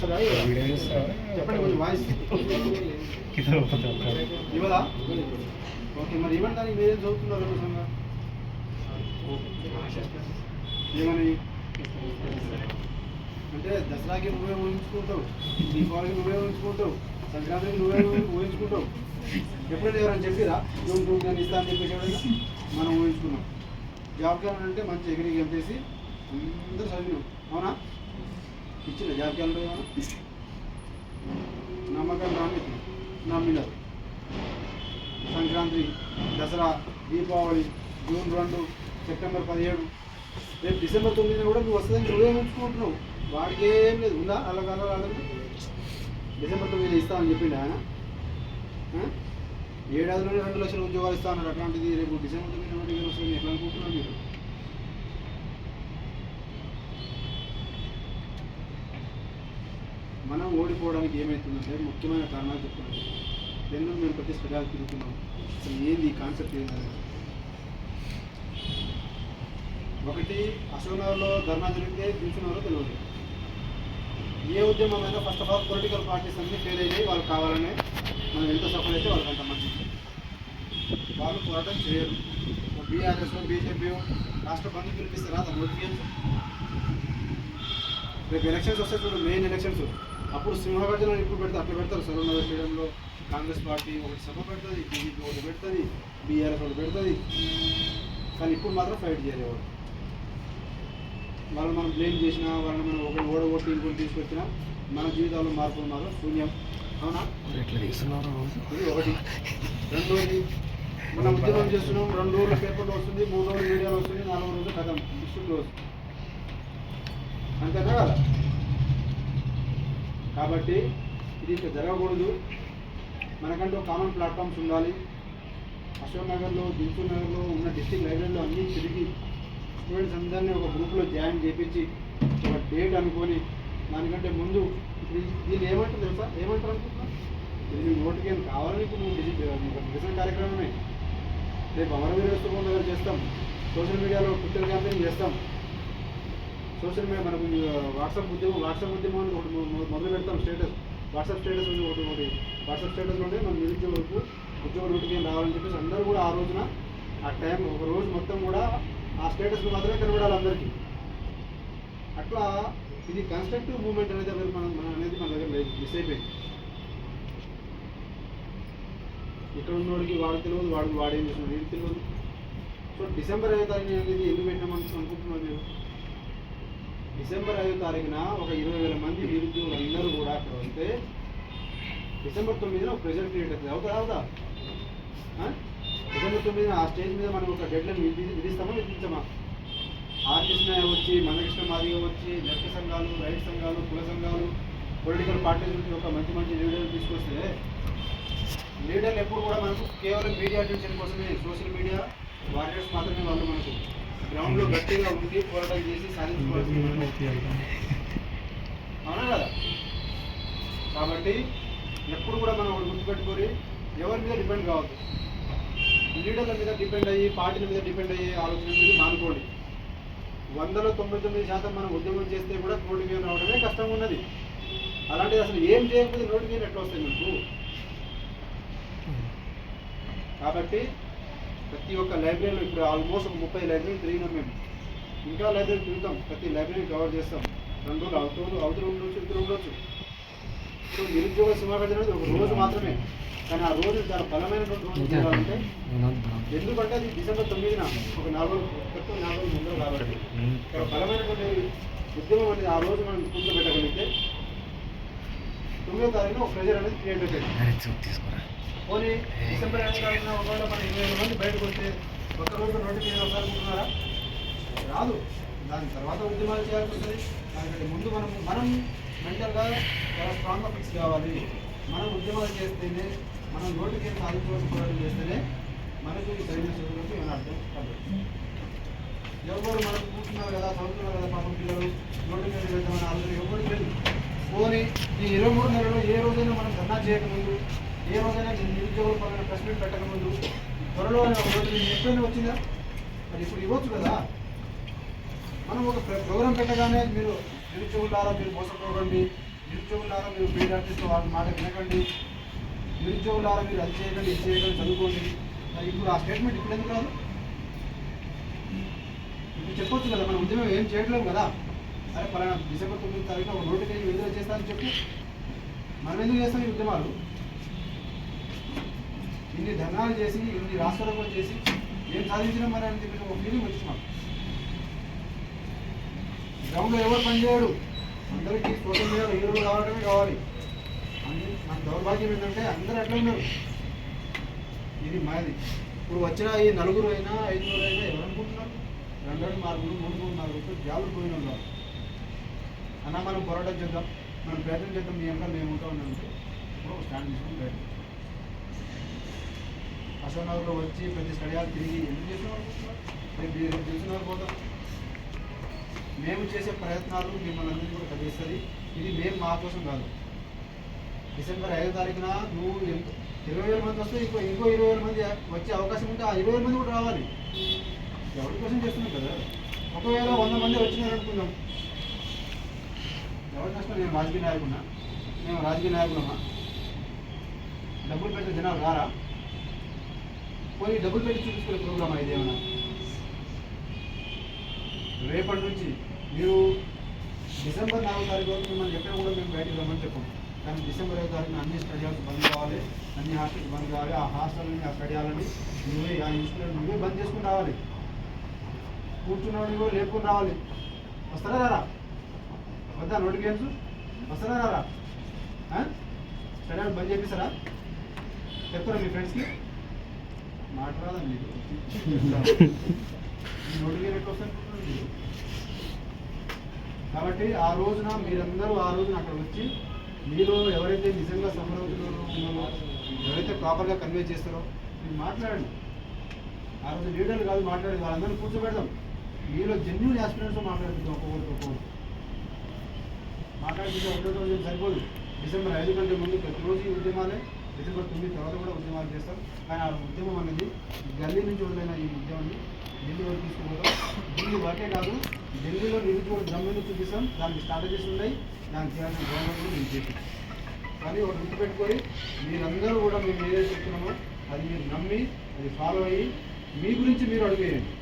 చెప్పండి కొంచెం voice ఇవ్వదా okay మరి ఇవ్వండి దానికి మీరేం చదువుతున్నారు అనవసరంగా ఏమని అంటే దసరాకి నువ్వే ఊహించుకుంటావు దీపావళికి నువ్వే ఊహించుకుంటావు సంక్రాంతికి నువ్వే ఊహించుకుంటావు ఎప్పుడైనా ఎవరైనా చెప్పిరా జూన్ టూ నేను ఇస్తా అని చెప్పేసి ఎవరైనా మనం ఊహించుకున్నాం జాబ్ క్యాలెండర్ అంటే మంచి ఎగిరి గెంపేసి అందరూ చదివినాం అవునా ఇచ్చిన జాబ్ క్యాలెండర్ నమ్మకం రాని నమ్మినారు సంక్రాంతి దసరా దీపావళి జూన్ రెండు సెప్టెంబర్ పదిహేడు. రేపు డిసెంబర్ తొమ్మిదిన కూడా నువ్వు వస్తుందని నువ్వే ఉంచుకుంటున్నావు. వాడికి ఏం లేదు. ఉందా? అలా కాదు కాదు డిసెంబర్ తొమ్మిది ఇస్తామని చెప్పిండు ఆయన. ఏడాదిలోనే రెండు లక్షల ఉద్యోగాలు ఇస్తా అన్నారు అట్లాంటిది రేపు డిసెంబర్ తొమ్మిది నోటిఫికేషన్ వస్తుంది ఎట్లా అనుకుంటున్నారు మీరు? మనం ఓడిపోవడానికి ఏమవుతుందంటే ముఖ్యమైన కారణాలు చెప్తున్నాను. ఎందుకు మేము ప్రతి స్పెషాలు తిరుగుతున్నాం? అసలు ఏంది ఈ కాన్సెప్ట్ ఏంది ఒకటి అశోక్నగర్లో ధర్నా జరిగితే దించున్నారో తెలియదు ఏ ఉద్యమం అయినా first of all political parties అన్ని ఫెయిల్ అయినాయి వాళ్ళు కావాలనే మనం ఎంత సఫర్ అయితే వాళ్ళకి అంత మంచిది. వాళ్ళు పోరాటం చేయరు. బీఆర్ఎస్ బీజేపీ రాష్ట్ర బంధు పిలిపిస్తారా తన నోటిఫికేషన్ రేపు ఎలక్షన్స్ వస్తే చూడు మెయిన్ ఎలక్షన్స్ అప్పుడు సింహగర్జన ఇప్పుడు పెడతారు అట్లా పెడతారు. సరూనగర్ స్టేడియంలో కాంగ్రెస్ పార్టీ ఒకటి సభ పెడుతుంది బీజేపీ ఒకటి పెడుతుంది బీఆర్ఎస్ ఒకటి పెడుతుంది. కానీ ఇప్పుడు మాత్రం ఫైట్ చేయరు ఎవరు. వాళ్ళని మనం బ్లేమ్ చేసినా వాళ్ళని మనం ఒకటి ఓడగొట్టి ఇంకోటి తీసుకొచ్చినా మన జీవితాల్లో మార్పులు మాత్రం శూన్యం. అవునా? ఇది ఒకటి. రెండోది మనం ఉద్యోగం చేస్తున్నాం. రెండు రోజుల పేపర్లో వస్తుంది మూడు రోజులు మీడియాలో వస్తుంది నాలుగు రోజులు కథం. డిస్ట్రిక్ట్ క్లోజ్ అంతేనా కదా? కాబట్టి ఇది ఇంకా జరగకూడదు. మనకంటూ కామన్ ప్లాట్ఫామ్స్ ఉండాలి. అశోక్ నగర్లో దిల్సుఖ్ నగర్లో ఉన్న డిస్టిక్ లైబ్రరీలో అన్నీ తిరిగి స్టూడెంట్స్ అందరినీ ఒక గ్రూప్లో జాయిన్ చేపించి ఒక డేట్ అనుకొని దానికంటే ముందు ఇది- దీన్ని ఏమంటారు తెలుసా? ఏమంటారు అనుకుంటున్నా? ఇది నీ నోటికి కావాలని ఇప్పుడు నువ్వు నిరసన కార్యక్రమమే. రేపు అమరవీర స్థూపం దగ్గర చేస్తాం. సోషల్ మీడియాలో ట్విట్టర్ క్యాంపెయిన్ చేస్తాం. సోషల్ మీడియా మనకు వాట్సాప్ ఉద్యమం వాట్సాప్ ఉద్యమం అని ఒకటి మొదలు పెడతాం స్టేటస్. వాట్సాప్ స్టేటస్ ఉంది ఒకటి ఒకటి. వాట్సాప్ స్టేటస్లోనే మన నిరుద్యోగులకు ఉద్యోగ నోటిఫికేషన్ రావాలని చెప్పేసి అందరూ కూడా ఆ రోజున ఆ టైం ఒక రోజు మొత్తం కూడా ఆ స్టేటస్ మాత్రమే కనబడాలి అందరికీ. అట్లా ఇది కన్స్ట్రక్టివ్ మూమెంట్ అనేది ఎవరు మనం మన అనేది మన దగ్గర లేదు. మిస్ అయిపోయింది. ఇక్కడ ఉన్నోడికి వాడు తెలియదు వాడు వాడేం చేస్తున్నాడు వీడికి తెలియదు సో డిసెంబర్ ఐదో తారీఖు అనేది ఎందుకు పెట్టామని అనుకుంటున్నాను మీరు? డిసెంబర్ ఐదో తారీఖున ఒక ఇరవై వేల మంది నిరుద్యోగులు అందరూ కూడా అక్కడ వస్తే డిసెంబర్ తొమ్మిదిన ఒక ప్రెజర్ క్రియేట్ అవుతుంది. అవుతా అవుతా డిసెంబర్ తొమ్మిదిన ఆ స్టేజ్ మీద మనం ఒక డెడ్ లైన్ విధి విధిస్తామా విధించమా? ఆర్ వచ్చి మందకృష్ణ మాదిగ వచ్చి లెఫ్ట్ సంఘాలు రైట్ సంఘాలు కుల సంఘాలు పొలిటికల్ పార్టీస్ నుంచి ఒక మంచి మంచి లీడర్లు తీసుకొస్తే లీడర్లు ఎప్పుడు కూడా మనకు కేవలం మీడియా అటెన్షన్ కోసమే సోషల్ మీడియా వారియర్స్ మాత్రమే వాళ్ళు మనకు గ్రౌండ్లో గట్టిగా ఉండి పోరాటం చేసి సాధించుకోవాల్సింది. అవునా కదా? కాబట్టి ఎప్పుడు కూడా మనం ఒకటి గుర్తుపెట్టుకొని ఎవరి మీద డిపెండ్ కావద్దు. లీడర్ల మీద డిపెండ్ అయ్యి పార్టీల మీద డిపెండ్ అయ్యే ఆలోచన మీద మానుకోండి. వందలో తొంభై తొమ్మిది శాతం మనం ఉద్యమం చేస్తే కూడా నోటిఫికేషన్ రావడమే కష్టంగా ఉన్నది. అలాంటిది అసలు ఏం చేయకపోతే నోటిఫికేషన్ ఎట్లా వస్తాయి మీకు కాబట్టి ప్రతి ఒక్క లైబ్రరీలో ఇప్పుడు ఆల్మోస్ట్ ఒక ముప్పై లైబ్రరీ తిరిగినాం మేము. ఇంకా లైబ్రరీ తిరుగుతాం. ప్రతి లైబ్రరీ కవర్ చేస్తాం. రెండు రోజులు అవుతూ అవతల ఉండొచ్చు ఇద్దరు ఉండొచ్చు. సో నిరుద్యోగ సింహాగతి అనేది ఒక రోజు మాత్రమే. కానీ ఆ రోజు చాలా బలమైనటువంటి రోజు చేయాలంటే ఎందుకంటే అది డిసెంబర్ తొమ్మిదిన ఒక నాలుగు రోజులు క్రితం నాలుగు రోజులు ముందర కాబట్టి బలమైనటువంటి ఉద్యమం అనేది ఆ రోజు మనం కూర్చోబెట్టగలిగితే తొమ్మిదో తారీఖున ఒక ప్రెజర్ అనేది క్రియేట్ అవుతుంది. పోనీ డిసెంబర్ ఐదు ఒకవేళ మన ఇరవై ఐదు మంది బయటకు వస్తే ఒక్క రోజు నోటిఫికేషన్ వస్తారు అనుకుంటున్నారా రాదు. దాని తర్వాత ఉద్యమాలు చేయాల్సి వస్తుంది. దానికంటే ముందు మనం మనం మెంటల్గా చాలా స్ట్రాంగ్గా ఫిక్స్ కావాలి. మనం ఉద్యమాలు చేస్తేనే మనం నోటిఫికేషన్ సాధించవలసిన పోరాటం చేస్తేనే మనకు ఈ సరైన చదువులకు ఏమైనా అర్థం కాదు. ఎవరు మనం కూర్చున్నారు కదా చదువుతున్నారు కదా పాపం పిల్లలు నోటిఫికేషన్ వెళ్తామని ఆలోచన ఎవరు లేదు. పోనీ ఈ ఇరవై మూడు నెలలో ఏ రోజైనా మనం ధర్నా చేయకముందు ఏ రోజైనా నిరుద్యోగుల పరంగా ప్రెస్ మీట్ పెట్టకముందు త్వరలో ఒక ఎప్పుడైనా వచ్చిందా? మరి ఇప్పుడు ఇవ్వచ్చు కదా. మనం ఒక ప్ర- ప్రోగ్రాం పెట్టగానే మీరు నిరుద్యోగులారా మీరు మోసపోకండి. నిరుద్యోగులారా మీరు పేరు ఆర్టిస్ట్ వాళ్ళ మాట వినకండి. నిరుద్యోగులారా మీరు అది చేయకండి ఇది చేయకండి చదువుకోండి. మరి ఇప్పుడు ఆ స్టేట్మెంట్ ఇప్పుడు ఎందుకు రాదు? ఇప్పుడు చెప్పొచ్చు కదా మన ఉద్యమం ఏం చేయట్లేము కదా. అరే పలానా డిసెంబర్ తొమ్మిది తారీఖున ఒక నోటిఫికేషన్ విడుదల చేస్తానని చెప్పి మనం ఎందుకు చేస్తాం ఈ ఉద్యమాలు? ఇన్ని ధనాలు చేసి ఇన్ని రాష్ట్రాలు చేసి ఏం సాధించినాం మరి అని చెప్పి ఒక ఫీలింగ్ వచ్చింది మాకు. గ్రౌండ్లో ఎవరు పనిచేయడు? అందరికీ సోషల్ మీడియాలో హీరోలు కావడమే కావాలి. అన్ని మన దౌర్భాగ్యం ఏంటంటే అందరూ అట్లా ఉన్నారు. ఇది మాది. ఇప్పుడు వచ్చిన ఈ నలుగురు అయినా ఐదుగురు అయినా ఎవరు అనుకుంటున్నారు? రెండు రెండు నాలుగు మూడు మూడు నాలుగు జాబులు పోయిన వాళ్ళు అన్న మనం పోరాటం చేద్దాం మనం ప్రయత్నం చేద్దాం మీ అంతా మేము ఉంటాం అని అంటే ఇప్పుడు ఒక స్టాండ్ తీసుకుని ప్రయత్నం అశోక్నగర్లో వచ్చి ప్రతి స్టడియాలు తిరిగి ఎందుకు చేసిన రేపు తెలిసిన పోతాం. మేము చేసే ప్రయత్నాలు మిమ్మల్ని అందరినీ కూడా కలిగిస్తుంది ఇది మేము మా కోసం కాదు. డిసెంబర్ ఐదో తారీఖున నువ్వు ఎంత ఇరవై వేల మంది వస్తే ఇంకో ఇంకో ఇరవై వేల మంది వచ్చే అవకాశం ఉంటే ఆ ఇరవై వేల మంది కూడా రావాలి. ఎవరి కోసం చేస్తున్నాం కదా? ఒకవేళ వంద మంది వచ్చినారు అనుకుందాం. ఎవరి నష్టం నేను రాజకీయ నాయకున్నా మేము రాజకీయ నాయకులమా? డబ్బులు పెడితే జనాలు రారా? పోయి డబ్బులు పెట్టి చూపించుకునే ప్రోగ్రామ్ ఇది ఏమన్నా? రేపటి నుంచి మీరు డిసెంబర్ నాలుగో తారీఖు వరకు మిమ్మల్ని ఎక్కడ కూడా మేము బయటకు రమ్మని చెప్పాం. కానీ డిసెంబర్ ఐదో తారీఖున అన్ని స్టడియాలు బంద్ కావాలి అన్ని హాస్టల్స్ బంద్ కావాలి ఆ హాస్టల్ని ఆ స్టడియాలని నువ్వే ఆ ఇన్స్టిట్యూట్ నువ్వే బంద్ చేసుకుని రావాలి. కూర్చున్నవాడు కూడా లేపుకొని రావాలి. వస్తారా రారా? వద్దా నోటిఫికేషన్స్ వస్తారా రారా? స్టడియాలు బంద్ చేపిస్తారా? చెప్తారా మీ ఫ్రెండ్స్కి? కాబట్టి ఆ రోజున మీరందరూ ఆ రోజున అక్కడ వచ్చి మీలో ఎవరైతే నిజంగా సమరవుతున్నారో ఉన్నారో ఎవరైతే ప్రాపర్గా కన్వే చేస్తారో మీరు మాట్లాడండి. ఆ రోజు లీడర్లు కాదు మాట్లాడేది వాళ్ళందరినీ కూర్చోబెడదాం. మీలో జెన్యున్ యాస్పిరెంట్స్తో మాట్లాడుతుంటాం ఒక్కొక్కరితో ఒక్కొక్కరు మాట్లాడుతుంటే ఒకటో రోజు సరిపోదు. డిసెంబర్ ఐదు కంటే ముందు ప్రతిరోజు ఈ ఉద్యమాలే ఎదుర్కొంటుంది తర్వాత కూడా ఉద్యమాలు చేస్తాం. కానీ ఆ ఉద్యమం అనేది గల్లీ నుంచి వదిలిన ఈ ఉద్యమాన్ని ఢిల్లీ వరకు తీసుకుపోతాం ఢిల్లీ వరకే కాదు ఢిల్లీలో నిరుద్యోగ గమ్యం చూపిస్తాం. దానికి స్ట్రాటజీస్ ఉన్నాయి. దానికి చేయాల్సిన గవర్నమెంట్ నేను మేము కానీ కానీ గుర్తు గుర్తుపెట్టుకొని మీరందరూ కూడా మేము ఏదైతే చెప్తున్నామో అది మీరు నమ్మి అది ఫాలో అయ్యి మీ గురించి మీరు అడిగేయండి.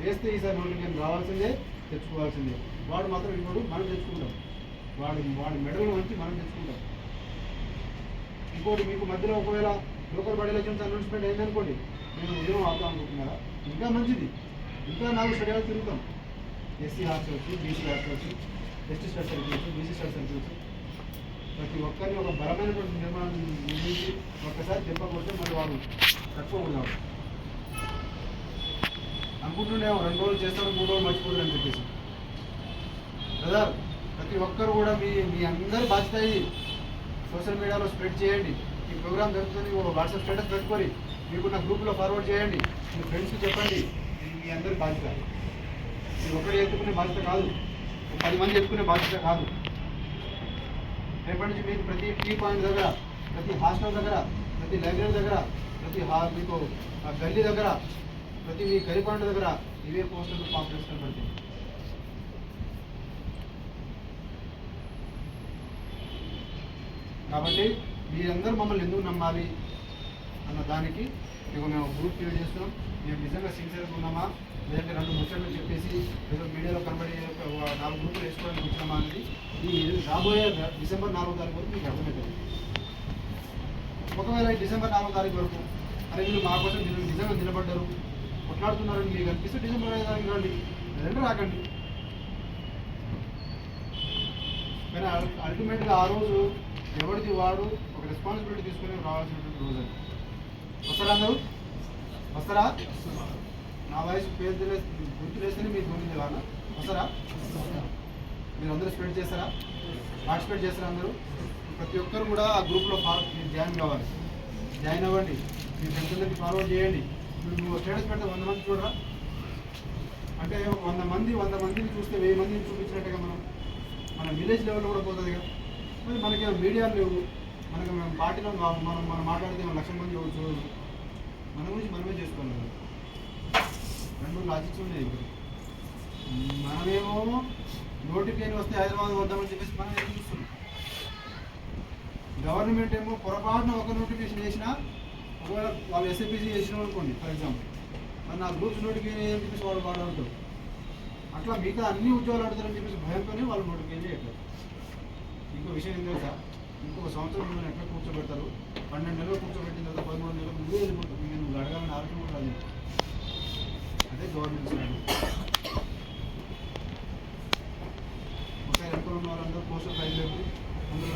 చేస్తే ఈసారి నోటిఫికేషన్ రావాల్సిందే తెచ్చుకోవాల్సిందే. వాడు మాత్రం ఇప్పుడు మనం తెచ్చుకుంటాం. వాడు వాడి మెడలు వంచి మనం తెచ్చుకుంటాం. ఇంకోటి మీకు మధ్యలో ఒకవేళ లోకల్ బాడీ ఎలక్షన్స్ అనౌన్స్మెంట్ అయిందనుకోండి నేను ఉద్యోగం ఆపుతాం అనుకుంటున్నారా? ఇంకా మంచిది. ఇంకా నాలుగు స్టడీలు తిరుగుతాం. SC hostels BC hostels ST special circles BC special circles ప్రతి ఒక్కరిని ఒక బలమైనటువంటి నిర్మాణం నిర్మించి ఒక్కసారి దెబ్బ మరి వాళ్ళు తక్కువ ఉన్నాడు అనుకుంటుండే రెండు రోజులు చేస్తాడు మూడు రోజులు మర్చిపోతుంది అని చెప్పేసి. బ్రదర్ ప్రతి ఒక్కరు కూడా మీ మీ అందరి బాధ్యత సోషల్ మీడియాలో స్ప్రెడ్ చేయండి. ఈ ప్రోగ్రామ్ జరుగుతుంది ఒక వాట్సాప్ స్టేటస్ పెట్టుకొని మీకున్న గ్రూప్లో ఫార్వర్డ్ చేయండి. మీ ఫ్రెండ్స్కి చెప్పండి మీ అందరి బాధ్యత. మీరు ఒకరు ఎత్తుకునే బాధ్యత కాదు. పది మంది ఎత్తుకునే బాధ్యత కాదు. రేపటి నుంచి మీకు ప్రతి టీ పాయింట్ దగ్గర ప్రతి హాస్టల్ దగ్గర ప్రతి లైబ్రరీ దగ్గర ప్రతి హా మీకు ఆ గల్లీ దగ్గర ప్రతి మీ గల్లీ పాయింట్ దగ్గర ఇవే పోస్టర్లు పాంప్లెట్స్ కనబడతాయి కాబట్టి మీరందరూ మమ్మల్ని ఎందుకు నమ్మాలి అన్న దానికి మేము మేము గ్రూప్ క్రియేట్ చేస్తున్నాం. మేము నిజంగా సిన్సియర్గా ఉన్నామా? లేదంటే రెండు ముచ్చట్లు చెప్పేసి ఏదో మీడియాలో కనబడి నాలుగు గ్రూపులు వేసుకోవడానికి వచ్చినామా అనేది ఈ రాబోయే డిసెంబర్ నాలుగో తారీఖు వరకు మీకు అర్థమవుతుంది ఒకవేళ డిసెంబర్ నాలుగో తారీఖు వరకు అరే వీళ్ళు మా కోసం మీరు నిజంగా నిలబడ్డారు కొట్లాడుతున్నారని మీకు అనిపిస్తే డిసెంబర్ ఐదో తారీఖు రండి. లేదంటే రాకండి. కానీ అల్- అల్టిమేట్గా ఆ రోజు ఎవరిది వాడు ఒక రెస్పాన్సిబిలిటీ తీసుకుని రావాల్సినటువంటి రోజు వస్తారా అందరూ? వస్తారా? నా వయసు పేరు తెలియ- గుర్తు వేస్తేనే మీకు గుర్తు వాళ్ళ వస్తారా? మీరు అందరూ స్ప్రెడ్ చేస్తారా? పార్టిసిపేట్ చేస్తారా అందరూ? ప్రతి ఒక్కరు కూడా ఆ గ్రూప్లో మీరు జాయిన్ కావాలి. జాయిన్ అవ్వండి. మీ ఫ్రెండ్స్ ఫాలో ఫార్వర్డ్ చేయండి. ఇప్పుడు నువ్వు స్టేటస్ పెడితే వంద మంది చూడరా? అంటే వంద మంది వంద మందిని చూస్తే వెయ్యి మందిని చూపించినట్టుగా మనం మన విలేజ్ లెవెల్లో కూడా పోతుంది కదా మరి మనకి మీడియాలు లేవు. మనకి మేము పార్టీలో మనం మనం మాట్లాడితే మన లక్ష మంది ఎవరు మన గురించి మనమే చేసుకోవాలి. రెండు లాజిక్స్ ఉన్నాయి ఇక్కడ మనమేమో నోటిఫికేషన్ వస్తే హైదరాబాద్ వద్దామని చెప్పేసి మనం ఏం చూస్తున్నాం. గవర్నమెంట్ ఏమో పొరపాటున ఒక నోటిఫికేషన్ చేసినా ఒకవేళ వాళ్ళు ఎస్ఐపిసి చేసిన అనుకోండి ఫర్ ఎగ్జాంపుల్. మరి నా గ్రూప్స్ నోటిఫికేషన్ ఏం చెప్పేసి వాళ్ళు వాళ్ళు అట్లా మిగతా అన్ని ఉద్యోగాలు అడుగుతారని చెప్పేసి భయంతోనే వాళ్ళు నోటిఫికేషన్ చేయట్లేదు. ఇంకో విషయం ఏం తెలుసా? ఇంకొక సంవత్సరం మిమ్మల్ని ఎట్లా కూర్చోబెడతారు? పన్నెండు నెలలు కూర్చోబెట్టిన తర్వాత పదమూడు నెలలు ముందే వెళ్ళిపోతుంది మీరు నువ్వు అడగాలని ఆలోచన కూడా రాలేదు. అదే గవర్నమెంట్ సైడ్ ఒకసారి వెనుక ఉన్న వాళ్ళందరూ పోస్టర్ ఫైల్ లేదు ముందు